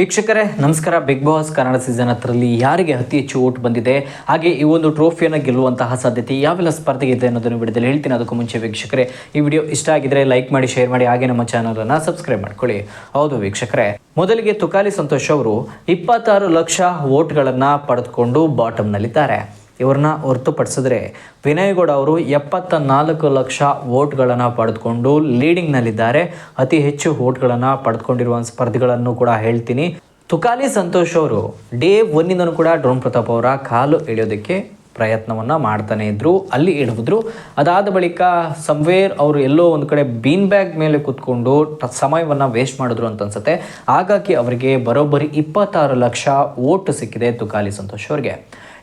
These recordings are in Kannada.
ವೀಕ್ಷಕರೇ, ನಮಸ್ಕಾರ. ಬಿಗ್ ಬಾಸ್ ಕನ್ನಡ ಸೀಸನ್ ಹತ್ತರಲ್ಲಿ ಯಾರಿಗೆ ಅತಿ ಹೆಚ್ಚು ಓಟ್ ಬಂದಿದೆ? ಹಾಗೆ ಈ ಒಂದು ಟ್ರೋಫಿಯನ್ನು ಗೆಲ್ಲುವಂತಹ ಸಾಧ್ಯತೆ ಯಾವೆಲ್ಲ ಸ್ಪರ್ಧೆಗೆ ಇದೆ ಅನ್ನೋದನ್ನು ವಿಡಿಯೋದಲ್ಲಿ ಹೇಳ್ತೀನಿ. ಅದಕ್ಕೂ ಮುಂಚೆ ವೀಕ್ಷಕರೇ, ಈ ವಿಡಿಯೋ ಇಷ್ಟ ಆಗಿದ್ರೆ ಲೈಕ್ ಮಾಡಿ, ಶೇರ್ ಮಾಡಿ, ಹಾಗೆ ನಮ್ಮ ಚಾನಲನ್ನು ಸಬ್ಸ್ಕ್ರೈಬ್ ಮಾಡ್ಕೊಳ್ಳಿ. ಹೌದು ವೀಕ್ಷಕರೇ, ಮೊದಲಿಗೆ ತುಕಾಲಿ ಸಂತೋಷ್ ಅವರು ಇಪ್ಪತ್ತಾರು ಲಕ್ಷ ವೋಟ್ಗಳನ್ನು ಪಡೆದುಕೊಂಡು ಬಾಟಮ್ನಲ್ಲಿದ್ದಾರೆ ಇವ್ರನ್ನ ಹೊರತುಪಡಿಸಿದ್ರೆ ವಿನಯ್ ಗೌಡ ಅವರು ಎಪ್ಪತ್ತ ನಾಲ್ಕು ಲಕ್ಷ ವೋಟ್ಗಳನ್ನು ಪಡೆದುಕೊಂಡು ಲೀಡಿಂಗ್ನಲ್ಲಿದ್ದಾರೆ. ಅತಿ ಹೆಚ್ಚು ವೋಟ್ಗಳನ್ನು ಪಡೆದುಕೊಂಡಿರುವ ಸ್ಪರ್ಧಿಗಳನ್ನು ಕೂಡ ಹೇಳ್ತೀನಿ. ತುಕಾಲಿ ಸಂತೋಷ್ ಅವರು ಡೇ ಒನ್ನಿಂದನೂ ಕೂಡ ಡ್ರೋನ್ ಪ್ರತಾಪ್ ಅವರ ಕಾಲು ಎಳೆಯೋದಕ್ಕೆ ಪ್ರಯತ್ನವನ್ನು ಮಾಡ್ತಾನೆ ಇದ್ರು, ಅಲ್ಲಿ ಇಳಿದ್ರು. ಅದಾದ ಬಳಿಕ ಸಂವೇರ್ ಅವರು ಎಲ್ಲೋ ಒಂದು ಕಡೆ ಬೀನ್ ಬ್ಯಾಗ್ ಮೇಲೆ ಕೂತ್ಕೊಂಡು ಸಮಯವನ್ನು ವೇಸ್ಟ್ ಮಾಡಿದ್ರು ಅಂತ ಅನ್ಸುತ್ತೆ. ಹಾಗಾಗಿ ಅವರಿಗೆ ಬರೋಬ್ಬರಿ ಇಪ್ಪತ್ತಾರು ಲಕ್ಷ ಓಟ್ ಸಿಕ್ಕಿದೆ ತುಕಾಲಿ ಸಂತೋಷ್ ಅವರಿಗೆ.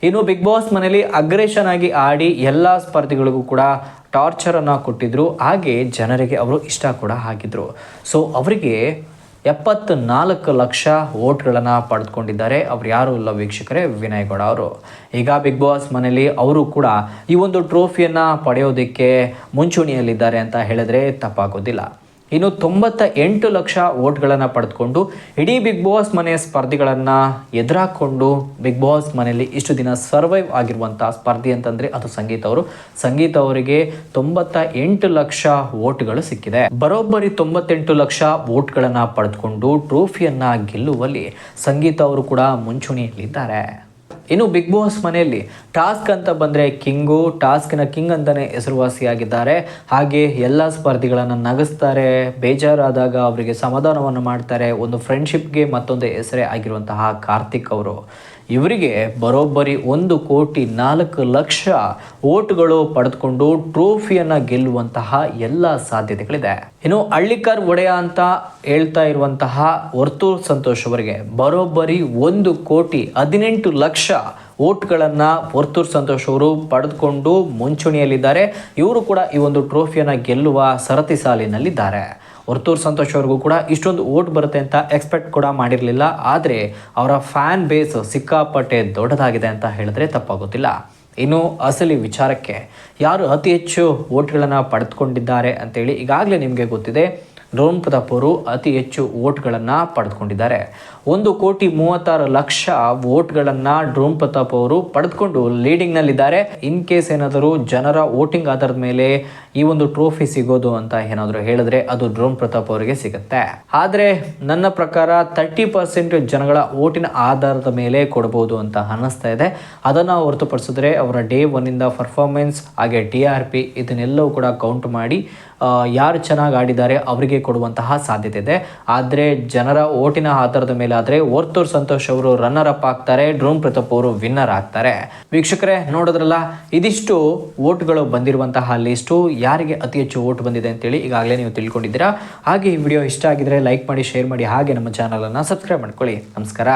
ಇನ್ನು ಬಿಗ್ ಬಾಸ್ ಮನೆಯಲ್ಲಿ ಅಗ್ರೆಷನ್ ಆಗಿ ಆಡಿ ಎಲ್ಲ ಸ್ಪರ್ಧಿಗಳಿಗೂ ಕೂಡ ಟಾರ್ಚರನ್ನು ಕೊಟ್ಟಿದ್ರು. ಹಾಗೆ ಜನರಿಗೆ ಅವರು ಇಷ್ಟ ಕೂಡ ಆಗಿದ್ರು. ಸೊ ಅವರಿಗೆ ಎಪ್ಪತ್ತು ನಾಲ್ಕು ಲಕ್ಷ ವೋಟ್ಗಳನ್ನು ಪಡೆದುಕೊಂಡಿದ್ದಾರೆ. ಅವ್ರು ಯಾರು ಇಲ್ಲ ವೀಕ್ಷಕರೇ, ವಿನಯ್ ಗೌಡ ಅವರು. ಈಗ ಬಿಗ್ ಬಾಸ್ ಮನೆಯಲ್ಲಿ ಅವರು ಕೂಡ ಈ ಒಂದು ಟ್ರೋಫಿಯನ್ನು ಪಡೆಯೋದಕ್ಕೆ ಮುಂಚೂಣಿಯಲ್ಲಿದ್ದಾರೆ ಅಂತ ಹೇಳಿದ್ರೆ ತಪ್ಪಾಗೋದಿಲ್ಲ. ಇನ್ನು ತೊಂಬತ್ತ ಎಂಟು ಲಕ್ಷ ವೋಟ್ಗಳನ್ನು ಪಡೆದುಕೊಂಡು ಇಡೀ ಬಿಗ್ ಬಾಸ್ ಮನೆಯ ಸ್ಪರ್ಧಿಗಳನ್ನು ಎದುರಾಕೊಂಡು ಬಿಗ್ ಬಾಸ್ ಮನೆಯಲ್ಲಿ ಇಷ್ಟು ದಿನ ಸರ್ವೈವ್ ಆಗಿರುವಂಥ ಸ್ಪರ್ಧಿ ಅಂತಂದರೆ ಅದು ಸಂಗೀತ ಅವರು. ಸಂಗೀತ ಅವರಿಗೆ ತೊಂಬತ್ತ ಎಂಟು ಲಕ್ಷ ವೋಟ್ಗಳು ಸಿಕ್ಕಿದೆ. ಬರೋಬ್ಬರಿ ತೊಂಬತ್ತೆಂಟು ಲಕ್ಷ ವೋಟ್ಗಳನ್ನು ಪಡೆದುಕೊಂಡು ಟ್ರೋಫಿಯನ್ನು ಗೆಲ್ಲುವಲ್ಲಿ ಸಂಗೀತ ಅವರು ಕೂಡ ಮುಂಚೂಣಿಯಲ್ಲಿದ್ದಾರೆ. ಇನ್ನು ಬಿಗ್ ಬಾಸ್ ಮನೆಯಲ್ಲಿ ಟಾಸ್ಕ್ ಅಂತ ಬಂದರೆ ಕಿಂಗು, ಟಾಸ್ಕ್ನ ಕಿಂಗ್ ಅಂತಲೇ ಹೆಸರುವಾಸಿಯಾಗಿದ್ದಾರೆ. ಹಾಗೆ ಎಲ್ಲ ಸ್ಪರ್ಧಿಗಳನ್ನು ನಗಿಸ್ತಾರೆ. ಬೇಜಾರಾದಾಗ ಅವರಿಗೆ ಸಮಾಧಾನವನ್ನು ಮಾಡ್ತಾರೆ. ಒಂದು ಫ್ರೆಂಡ್ಶಿಪ್ಗೆ ಮತ್ತೊಂದು ಹೆಸರೇ ಆಗಿರುವಂತಹ ಕಾರ್ತಿಕ್ ಅವರು. ಇವರಿಗೆ ಬರೋಬ್ಬರಿ ಒಂದು ಕೋಟಿ ನಾಲ್ಕು ಲಕ್ಷ ಓಟ್ಗಳು ಪಡೆದುಕೊಂಡು ಟ್ರೋಫಿಯನ್ನು ಗೆಲ್ಲುವಂತಹ ಎಲ್ಲ ಸಾಧ್ಯತೆಗಳಿದೆ. ಇನ್ನು ಹಳ್ಳಿಕರ್ ಒಡೆಯ ಅಂತ ಹೇಳ್ತಾ ಇರುವಂತಹ ವರ್ತೂರ್ ಸಂತೋಷ್ ಅವರಿಗೆ ಬರೋಬ್ಬರಿ ಒಂದು ಕೋಟಿ ಹದಿನೆಂಟು ಲಕ್ಷ ಓಟ್ಗಳನ್ನು ವರ್ತೂರ್ ಸಂತೋಷ್ ಅವರು ಪಡೆದುಕೊಂಡು ಮುಂಚೂಣಿಯಲ್ಲಿದ್ದಾರೆ. ಇವರು ಕೂಡ ಈ ಒಂದು ಟ್ರೋಫಿಯನ್ನು ಗೆಲ್ಲುವ ಸರತಿ ಸಾಲಿನಲ್ಲಿದ್ದಾರೆ. ವರ್ತೂರ್ ಸಂತೋಷ್ ಅವ್ರಿಗೂ ಕೂಡ ಇಷ್ಟೊಂದು ಓಟ್ ಬರುತ್ತೆ ಅಂತ ಎಕ್ಸ್ಪೆಕ್ಟ್ ಕೂಡ ಮಾಡಿರಲಿಲ್ಲ. ಆದರೆ ಅವರ ಫ್ಯಾನ್ ಬೇಸ್ ಸಿಕ್ಕಾಪಟ್ಟೆ ದೊಡ್ಡದಾಗಿದೆ ಅಂತ ಹೇಳಿದ್ರೆ ತಪ್ಪಾಗೋದಿಲ್ಲ ಇನ್ನು ಅಸಲಿ ವಿಚಾರಕ್ಕೆ ಯಾರು ಅತಿ ಹೆಚ್ಚು ಓಟ್ಗಳನ್ನು ಪಡೆದುಕೊಂಡಿದ್ದಾರೆ ಅಂತೇಳಿ ಈಗಾಗಲೇ ನಿಮಗೆ ಗೊತ್ತಿದೆ. ಡ್ರೋನ್ ಪ್ರತಾಪ್ ಅವರು ಅತಿ ಹೆಚ್ಚು ವೋಟ್ಗಳನ್ನು ಪಡೆದುಕೊಂಡಿದ್ದಾರೆ. ಒಂದು ಕೋಟಿ ಮೂವತ್ತಾರು ಲಕ್ಷ ವೋಟ್ಗಳನ್ನು ಡ್ರೋನ್ ಪ್ರತಾಪ್ ಅವರು ಪಡೆದುಕೊಂಡು ಲೀಡಿಂಗ್ನಲ್ಲಿದ್ದಾರೆ. ಇನ್ ಕೇಸ್ ಏನಾದರೂ ಜನರ ವೋಟಿಂಗ್ ಆಧಾರದ ಮೇಲೆ ಈ ಒಂದು ಟ್ರೋಫಿ ಸಿಗೋದು ಅಂತ ಏನಾದರೂ ಹೇಳಿದ್ರೆ ಅದು ಡ್ರೋನ್ ಪ್ರತಾಪ್ ಅವರಿಗೆ ಸಿಗುತ್ತೆ. ಆದರೆ ನನ್ನ ಪ್ರಕಾರ ತರ್ಟಿ ಪರ್ಸೆಂಟ್ ಜನಗಳ ಓಟಿನ ಆಧಾರದ ಮೇಲೆ ಕೊಡಬಹುದು ಅಂತ ಅನ್ನಿಸ್ತಾ ಇದೆ. ಅದನ್ನು ಹೊರತುಪಡಿಸಿದ್ರೆ ಅವರ ಡೇ ಒನ್ನಿಂದ ಪರ್ಫಾರ್ಮೆನ್ಸ್, ಹಾಗೆ ಟಿ ಆರ್ ಪಿ ಇದನ್ನೆಲ್ಲವೂ ಕೂಡ ಕೌಂಟ್ ಮಾಡಿ ಯಾರು ಚೆನ್ನಾಗಿ ಆಡಿದ್ದಾರೆ ಅವರಿಗೆ ಕೊಡುವಂತಹ ಸಾಧ್ಯತೆ ಇದೆ. ಆದರೆ ಜನರ ಓಟಿನ ಆಧಾರದ ಮೇಲೆ ಆದರೆ ಓರ್ತೂರ್ ಸಂತೋಷ್ ಅವರು ರನ್ನರ್ ಅಪ್ ಆಗ್ತಾರೆ ಡ್ರೋಮ್ ಪ್ರತಾಪ್ ಅವರು ವಿನ್ನರ್ ಆಗ್ತಾರೆ. ವೀಕ್ಷಕರೇ, ನೋಡಿದ್ರಲ್ಲ, ಇದಿಷ್ಟು ಓಟ್ಗಳು ಬಂದಿರುವಂತಹ ಲಿಸ್ಟು ಯಾರಿಗೆ ಅತಿ ಹೆಚ್ಚು ಓಟ್ ಬಂದಿದೆ ಅಂತೇಳಿ ಈಗಾಗಲೇ ನೀವು ತಿಳ್ಕೊಂಡಿದ್ದೀರಾ. ಹಾಗೆ ಈ ವಿಡಿಯೋ ಇಷ್ಟ ಆಗಿದ್ರೆ ಲೈಕ್ ಮಾಡಿ ಶೇರ್ ಮಾಡಿ, ಹಾಗೆ ನಮ್ಮ ಚಾನಲನ್ನು ಸಬ್ಸ್ಕ್ರೈಬ್ ಮಾಡ್ಕೊಳ್ಳಿ. ನಮಸ್ಕಾರ.